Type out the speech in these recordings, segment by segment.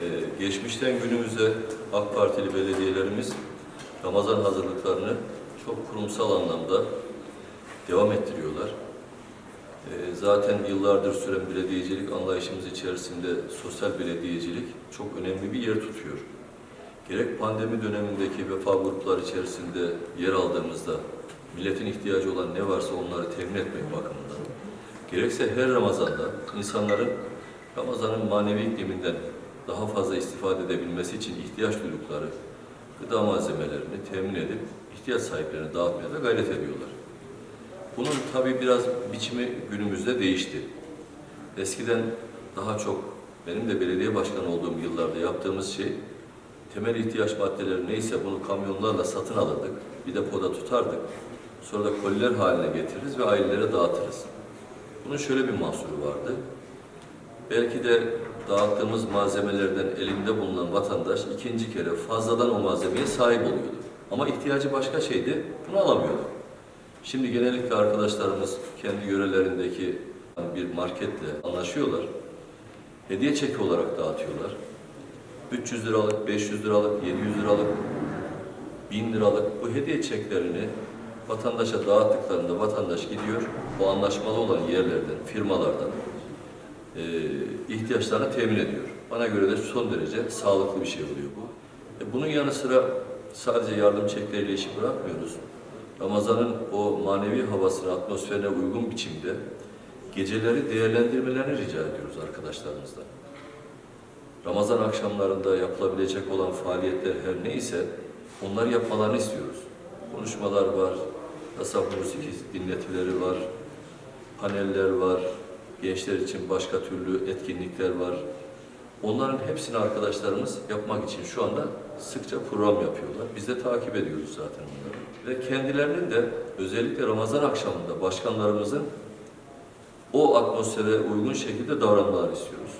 Ee, geçmişten günümüze AK Partili belediyelerimiz Ramazan hazırlıklarını çok kurumsal anlamda devam ettiriyorlar. Ee, zaten yıllardır süren belediyecilik anlayışımız içerisinde sosyal belediyecilik çok önemli bir yer tutuyor. Gerek pandemi dönemindeki vefa grupları içerisinde yer aldığımızda milletin ihtiyacı olan ne varsa onları temin etmek bakımından, gerekse her Ramazan'da insanların Ramazan'ın manevi ikliminden daha fazla istifade edebilmesi için ihtiyaç duydukları gıda malzemelerini temin edip ihtiyaç sahiplerine dağıtmaya da gayret ediyorlar. Bunun tabii biraz biçimi günümüzde değişti. Eskiden daha çok benim de belediye başkanı olduğum yıllarda yaptığımız şey temel ihtiyaç maddeleri neyse bunu kamyonlarla satın alırdık. Bir depoda tutardık. Sonra da koliler haline getiririz ve ailelere dağıtırız. Bunun şöyle bir mahsuru vardı. Belki de dağıttığımız malzemelerden elinde bulunan vatandaş ikinci kere fazladan o malzemeye sahip oluyordu. Ama ihtiyacı başka şeydi, bunu alamıyordu. Şimdi genellikle arkadaşlarımız kendi yörelerindeki bir marketle anlaşıyorlar. Hediye çeki olarak dağıtıyorlar. 300 liralık, 500 liralık, 700 liralık, 1000 liralık bu hediye çeklerini vatandaşa dağıttıklarında vatandaş gidiyor, bu anlaşmalı olan yerlerden, firmalardan e, ihtiyaçlarını temin ediyor. Bana göre de son derece sağlıklı bir şey oluyor bu. E, bunun yanı sıra sadece yardım çekleriyle işi bırakmıyoruz. Ramazan'ın o manevi havasına, atmosferine uygun biçimde geceleri değerlendirmelerini rica ediyoruz arkadaşlarımızdan. Ramazan akşamlarında yapılabilecek olan faaliyetler her neyse onları yapmalarını istiyoruz. Konuşmalar var, tasavvuf musiki dinletileri var, paneller var, gençler için başka türlü etkinlikler var. Onların hepsini arkadaşlarımız yapmak için şu anda sıkça program yapıyorlar. Biz de takip ediyoruz zaten onları. Ve kendilerinin de özellikle Ramazan akşamında başkanlarımızın o atmosfere uygun şekilde davranmalarını istiyoruz.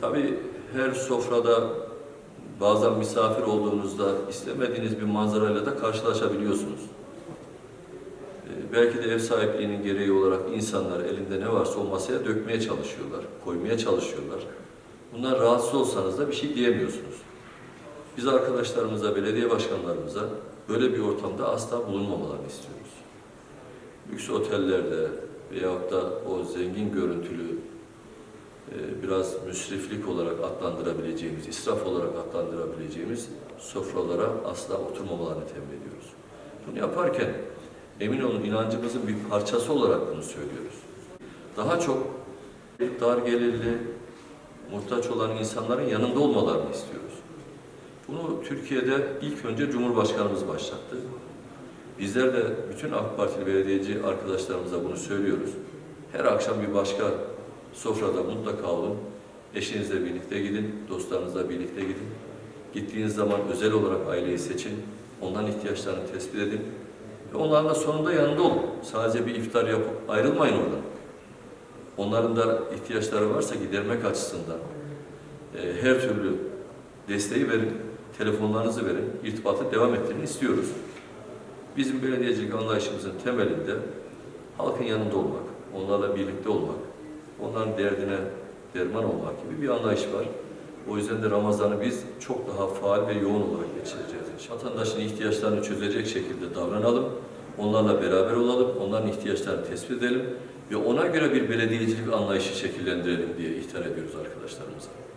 Tabii her sofrada bazen misafir olduğunuzda istemediğiniz bir manzarayla da karşılaşabiliyorsunuz. Belki de ev sahipliğinin gereği olarak insanlar elinde ne varsa o masaya dökmeye çalışıyorlar, koymaya çalışıyorlar. Bundan rahatsız olsanız da bir şey diyemiyorsunuz. Biz arkadaşlarımıza, belediye başkanlarımıza böyle bir ortamda asla bulunmamalarını istiyoruz. Lüks otellerde veyahut da o zengin görüntülü e, biraz müsriflik olarak adlandırabileceğimiz, israf olarak adlandırabileceğimiz sofralara asla oturmamalarını temin ediyoruz. Bunu yaparken emin olun inancımızın bir parçası olarak bunu söylüyoruz. Daha çok dar gelirli, muhtaç olan insanların yanında olmalarını istiyoruz. Bunu Türkiye'de ilk önce Cumhurbaşkanımız başlattı. Bizler de bütün AK Partili belediyeci arkadaşlarımıza bunu söylüyoruz. Her akşam bir başka sofrada mutlaka olun. Eşinizle birlikte gidin, dostlarınızla birlikte gidin. Gittiğiniz zaman özel olarak aileyi seçin. Onların ihtiyaçlarını tespit edin. Onların da sonunda yanında olun. Sadece bir iftar yapıp ayrılmayın oradan. Onların da ihtiyaçları varsa gidermek açısından e, her türlü desteği verin. Telefonlarınızı verin. irtibatı devam ettirin istiyoruz. Bizim belediyecilik anlayışımızın temelinde halkın yanında olmak, onlarla birlikte olmak, onların derdine derman olmak gibi bir anlayış var. O yüzden de Ramazan'ı biz çok daha faal ve yoğun olarak geçireceğiz. Vatandaşın ihtiyaçlarını çözecek şekilde davranalım, onlarla beraber olalım, onların ihtiyaçlarını tespit edelim ve ona göre bir belediyecilik anlayışı şekillendirelim diye ihtar ediyoruz arkadaşlarımıza.